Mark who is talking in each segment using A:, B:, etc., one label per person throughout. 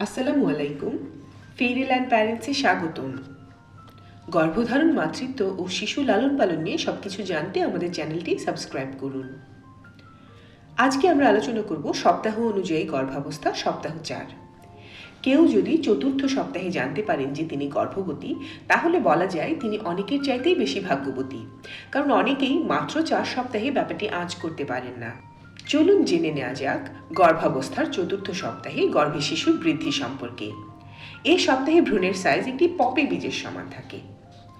A: আসসালামু আলাইকুম। ফেরিল অ্যান্ড প্যারেন্টসে স্বাগতম। গর্ভধারণ, মাতৃত্ব ও শিশু লালন পালন নিয়ে সবকিছু জানতে আমাদের চ্যানেলটি সাবস্ক্রাইব করুন। আজকে আমরা আলোচনা করব সপ্তাহ অনুযায়ী গর্ভাবস্থা, সপ্তাহ চার। কেউ যদি চতুর্থ সপ্তাহে জানতে পারেন যে তিনি গর্ভবতী, তাহলে বলা যায় তিনি অনেকের চাইতেই বেশি ভাগ্যবতী। কারণ অনেকেই মাত্র চার সপ্তাহে ব্যাপারটি আঁচ করতে পারেন না। চলুন জেনে নেওয়া যাক গর্ভাবস্থার চতুর্থ সপ্তাহে গর্ভে শিশুর বৃদ্ধি সম্পর্কে। এই সপ্তাহে ভ্রূণের সাইজ একটি পপে বীজের সমান থাকে।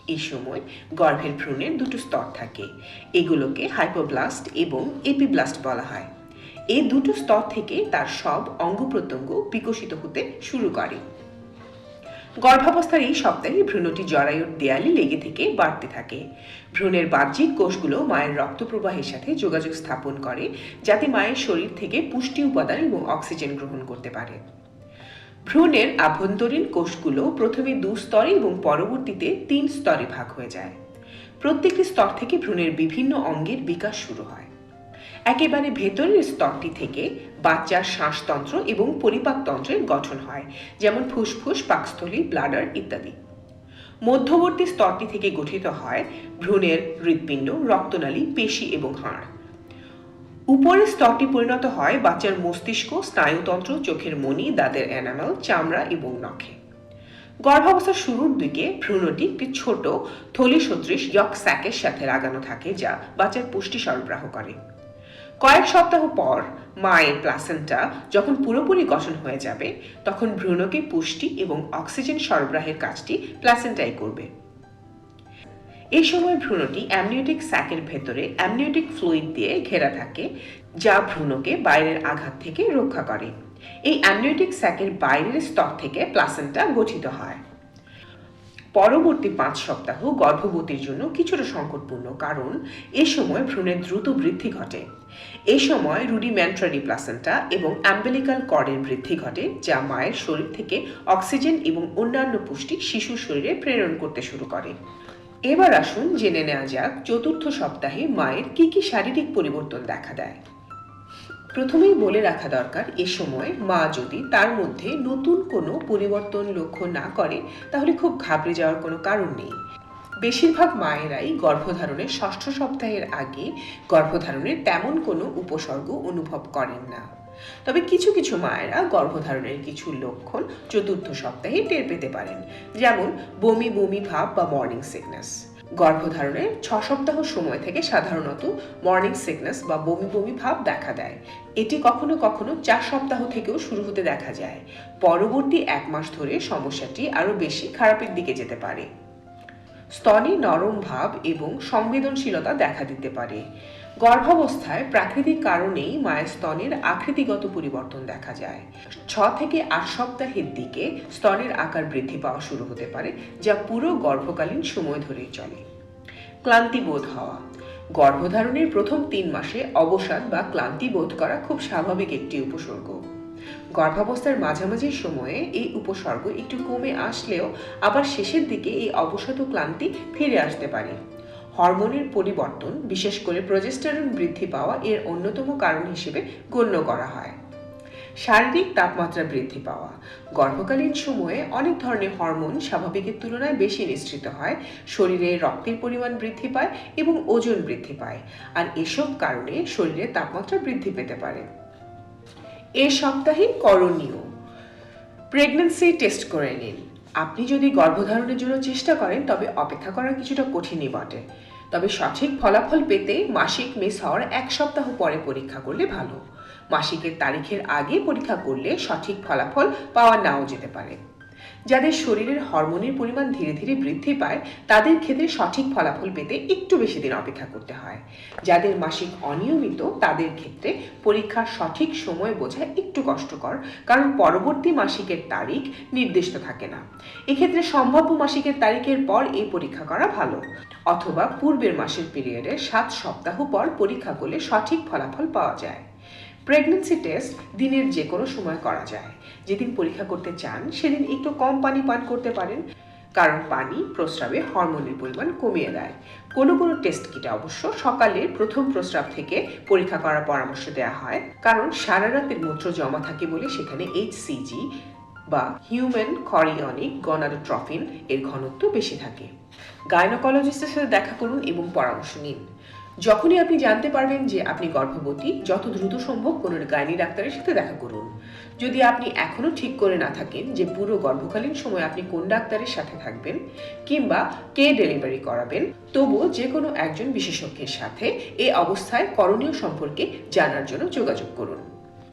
A: এই সময় গর্ভের ভ্রূণের দুটো স্তর থাকে। এগুলোকে হাইপোব্লাস্ট এবং এপিব্লাস্ট বলা হয়। এই দুটো স্তর থেকে তার সব অঙ্গ প্রত্যঙ্গ বিকশিত হতে শুরু করে। গর্ভাবস্থার এই সপ্তাহে ভ্রূণটি জরায়ুর দেয়ালে লেগে থেকে বাড়তে থাকে। ভ্রূণের বাহ্যিক কোষগুলো মায়ের রক্ত প্রবাহের সাথে যোগাযোগ স্থাপন করে, যাতে মায়ের শরীর থেকে পুষ্টি উপাদান এবং অক্সিজেন গ্রহণ করতে পারে। ভ্রূণের আভ্যন্তরীণ কোষগুলো প্রথমে দু স্তরে এবং পরবর্তীতে তিন স্তরে ভাগ হয়ে যায়। প্রত্যেকটি স্তর থেকে ভ্রূণের বিভিন্ন অঙ্গের বিকাশ শুরু হয়। একেবারে ভেতরের স্তরটি থেকে বাচ্চার শ্বাসতন্ত্র এবং পরিপাকতন্ত্রের গঠন হয়, যেমন ফুসফুস, পাকস্থলী ব্লাডার ইত্যাদি। মধ্যবর্তী স্তরটি থেকে গঠিত হয় ভ্রূণের হৃৎপিণ্ড, রক্তনালী, পেশি এবং হাড়। উপরের স্তরটি পরিণত হয় বাচ্চার মস্তিষ্ক, স্নায়ুতন্ত্র, চোখের মণি দাঁতের এনামেল চামড়া এবং নখে। গর্ভাবস্থার শুরুর দিকে ভ্রূণটি একটি ছোট থলি সদৃশ ইয়ক স্যাকের সাথে লাগানো থাকে, যা বাচ্চার পুষ্টি সরবরাহ করে। কয়েক সপ্তাহ পর মায়ের প্লাসেন্টা যখন পুরোপুরি গঠন হয়ে যাবে, তখন ভ্রূণকে পুষ্টি এবং অক্সিজেন সরবরাহের কাজটি প্লাসেন্টাই করবে। এই সময় ভ্রূণটি অ্যামনিওটিক স্যাকের ভেতরে অ্যামনিওটিক ফ্লুইড দিয়ে ঘেরা থাকে, যা ভ্রূণকে বাইরের আঘাত থেকে রক্ষা করে। এই অ্যামনিওটিক স্যাকের বাইরের স্তর থেকে প্লাসেন্টা গঠিত হয়। পরবর্তী পাঁচ সপ্তাহ গর্ভবতীর জন্য কিছুটা সংকটপূর্ণ, কারণ এ সময় ভ্রূণের দ্রুত বৃদ্ধি ঘটে। এ সময় রুডিমেন্টারি প্লাসেন্টা এবং অ্যাম্বেলিকাল কর্ডের বৃদ্ধি ঘটে, যা মায়ের শরীর থেকে অক্সিজেন এবং অন্যান্য পুষ্টি শিশুর শরীরে প্রেরণ করতে শুরু করে। এবার আসুন জেনে নেওয়া যাক চতুর্থ সপ্তাহে মায়ের কি কি শারীরিক পরিবর্তন দেখা দেয়। প্রথমেই বলে রাখা দরকার, এ সময় মা যদি তার মধ্যে নতুন কোনো পরিবর্তন লক্ষ্য না করে, তাহলে খুব ঘাবড়ে যাওয়ার কোনো কারণ নেই। বেশিরভাগ মায়েরাই গর্ভধারণের ষষ্ঠ সপ্তাহের আগে গর্ভধারণের তেমন কোনো উপসর্গ অনুভব করেন না। তবে কিছু কিছু মায়েরা গর্ভধারণের কিছু লক্ষণ চতুর্থ সপ্তাহে টের পেতে পারেন, যেমন বমি বমি ভাব বা মর্নিং সিকনেস গর্ভধারণের ছ সপ্তাহ সময় থেকে সাধারণত মর্নিং সিকনেস বা বমি বমি ভাব দেখা দেয়। এটি কখনো কখনো চার সপ্তাহ থেকেও শুরু হতে দেখা যায়। পরবর্তী এক মাস ধরে সমস্যাটি আরও বেশি খারাপের দিকে যেতে পারে। স্তনে নরম ভাব এবং সংবেদনশীলতা দেখা দিতে পারে। গর্ভাবস্থায় প্রাকৃতিক কারণেই মায়ের স্তনের আকৃতিগত পরিবর্তন দেখা যায়। ছ থেকে আট সপ্তাহের দিকে স্তনের আকার বৃদ্ধি পাওয়া শুরু হতে পারে, যা পুরো গর্ভকালীন সময় ধরেই চলে। ক্লান্তি বোধ হওয়া। গর্ভধারণের প্রথম তিন মাসে অবসাদ বা ক্লান্তি বোধ করা খুব স্বাভাবিক একটি উপসর্গ। গর্ভাবস্থার মাঝামাঝি সময়ে এই উপসর্গ একটু কমে আসলেও আবার শেষের দিকে এই অবসাদ ও ক্লান্তি ফিরে আসতে পারে। হরমোনের পরিবর্তন, বিশেষ করে প্রজেস্টারন বৃদ্ধি পাওয়া, এর অন্যতম কারণ হিসেবে গণ্য করা হয়। শারীরিক তাপমাত্রা বৃদ্ধি পাওয়া। গর্ভকালীন সময়ে অনেক ধরনের হরমোন স্বাভাবিকের তুলনায় বেশি নিঃসৃত হয়। শরীরে রক্তের পরিমাণ বৃদ্ধি পায় এবং ওজন বৃদ্ধি পায়। আর এসব কারণে শরীরে তাপমাত্রা বৃদ্ধি পেতে পারে। এ সপ্তাহে করণীয়। প্রেগন্যান্সি টেস্ট করে নিন। আপনি যদি গর্ভধারণের জন্য চেষ্টা করেন, তবে অপেক্ষা করা কিছুটা কঠিনই বটে। তবে সঠিক ফলাফল পেতে মাসিক মিস হওয়ার এক সপ্তাহ পরে পরীক্ষা করলে ভালো। মাসিকের তারিখের আগে পরীক্ষা করলে সঠিক ফলাফল পাওয়া নাও যেতে পারে। যাদের শরীরের হরমোনের পরিমাণ ধীরে ধীরে বৃদ্ধি পায়, তাদের ক্ষেত্রে সঠিক ফলাফল পেতে একটু বেশি দিন অপেক্ষা করতে হয়। যাদের মাসিক অনিয়মিত, তাদের ক্ষেত্রে পরীক্ষার সঠিক সময় বোঝা একটু কষ্টকর, কারণ পরবর্তী মাসিকের তারিখ নির্দিষ্ট থাকে না। এক্ষেত্রে সম্ভাব্য মাসিকের তারিখের পর এই পরীক্ষা করা ভালো। অথবা পূর্বের মাসের পিরিয়ডে সাত সপ্তাহ পর পরীক্ষা করলে সঠিক ফলাফল পাওয়া যায়। প্রেগন্যান্সি টেস্ট দিনের যে কোনো সময় করা যায়। যেদিন পরীক্ষা করতে চান, সেদিন একটু কম পানি পান করতে পারেন। কারণ পানি প্রস্রাবে হরমোনের পরিমাণ কমিয়ে দেয়। কোনো কোনো টেস্ট কিটে অবশ্য সকালের প্রথম প্রস্রাব থেকে পরীক্ষা করার পরামর্শ দেওয়া হয়। কারণ সারা রাতের মূত্র জমা থাকে বলে সেখানে এইচসিজি বা হিউম্যান করিয়নিক গনাডোট্রফিন এর ঘনত্ব বেশি থাকে। গাইনোকোলজিস্টের সাথে দেখা করুন এবং পরামর্শ নিন। যখনই আপনি জানতে পারবেন যে আপনি গর্ভবতী, যত দ্রুত সম্ভব কোনো গাইনি ডাক্তারের সাথে দেখা করুন। যদি আপনি এখনও ঠিক করে না থাকেন যে পুরো গর্ভকালীন সময় আপনি কোন ডাক্তারের সাথে থাকবেন কিংবা কে ডেলিভারি করাবেন, তবুও যে কোনো একজন বিশেষজ্ঞের সাথে এ অবস্থায় করণীয় সম্পর্কে জানার জন্য যোগাযোগ করুন।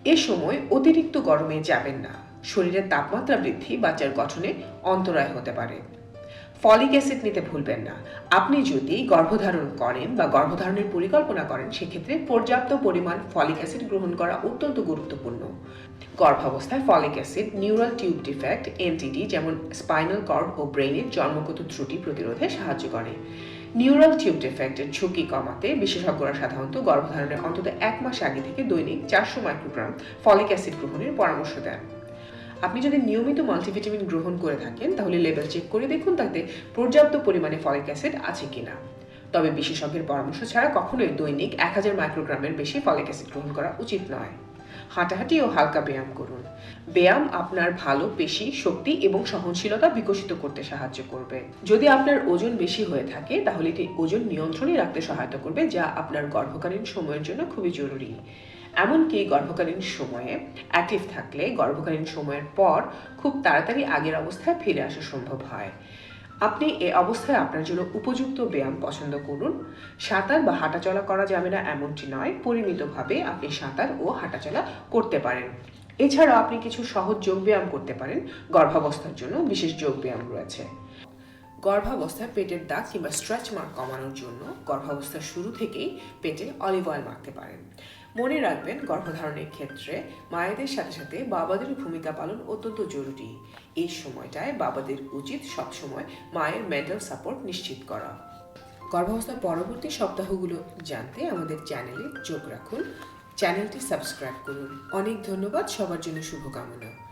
A: এ সময় অতিরিক্ত গরমে যাবেন না। শরীরের তাপমাত্রা বৃদ্ধি বাচ্চার গঠনে অন্তরায় হতে পারে। ফলিক অ্যাসিড নিতে ভুলবেন না। আপনি যদি গর্ভধারণ করেন বা গর্ভধারণের পরিকল্পনা করেন, সেক্ষেত্রে পর্যাপ্ত পরিমাণ ফলিক অ্যাসিড গ্রহণ করা অত্যন্ত গুরুত্বপূর্ণ। গর্ভাবস্থায় folic acid, neural tube defect, NTD, যেমন স্পাইনাল কর্ড ও ব্রেনের জন্মগত ত্রুটি প্রতিরোধে সাহায্য করে। নিউরাল টিউব ডিফেক্টের ঝুঁকি কমাতে বিশেষজ্ঞরা সাধারণত গর্ভধারণের অন্তত এক মাস আগে থেকে দৈনিক চারশো মাইক্রোগ্রাম ফলিক অ্যাসিড গ্রহণের পরামর্শ দেন। আপনি যদি নিয়মিত মাল্টিভিটামিন গ্রহণ করে থাকেন, তাহলে লেভেল চেক করে দেখুন তাতে পর্যাপ্ত পরিমাণে ফলিক অ্যাসিড আছে কিনা। তবে বিশেষজ্ঞের পরামর্শ ছাড়া কখনোই দৈনিক এক হাজার মাইক্রোগ্রামের বেশি ফলিক অ্যাসিড গ্রহণ করা উচিত নয়। হাঁটাহাঁটি ও হালকা ব্যায়াম করুন। ব্যায়াম আপনার ভালো পেশি, শক্তি এবং সহনশীলতা বিকশিত করতে সাহায্য করবে। যদি আপনার ওজন বেশি হয়ে থাকে, তাহলে এটি ওজন নিয়ন্ত্রণে রাখতে সহায়তা করবে, যা আপনার গর্ভকালীন সময়ের জন্য খুবই জরুরি। এমনকি গর্ভকালীন সময়ে অ্যাক্টিভ থাকলে গর্ভকালীন সময়ের পর খুব তাড়াতাড়ি আগের অবস্থায় ফিরে আসা সম্ভব হয়। আপনি এ অবস্থায় আপনার জন্য উপযুক্ত ব্যায়াম পছন্দ করুন। সাঁতার বা হাঁটাচলা করা যাবে না এমনটি নয়, পরিমিতভাবে আপনি সাঁতার ও হাঁটাচলা করতে পারেন। এছাড়াও আপনি কিছু সহজ যোগ ব্যায়াম করতে পারেন, গর্ভাবস্থার জন্য বিশেষ যোগ ব্যায়াম রয়েছে। গর্ভাবস্থায় পেটের দাগ কিংবা স্ট্রেচ মার্ক কমানোর জন্য গর্ভাবস্থার শুরু থেকেই পেটে অলিভ অয়েল মাখতে পারেন। মনে রাখবেন, গর্ভধারণের ক্ষেত্রে মায়েদের সাথে সাথে বাবাদের ভূমিকা পালন অত্যন্ত জরুরি। এই সময়টায় বাবাদের উচিত সবসময় মায়ের মেন্টাল সাপোর্ট নিশ্চিত করা। গর্ভাবস্থার পরবর্তী সপ্তাহগুলো জানতে আমাদের চ্যানেলে চোখ রাখুন। চ্যানেলটি সাবস্ক্রাইব করুন। অনেক ধন্যবাদ। সবার জন্য শুভকামনা।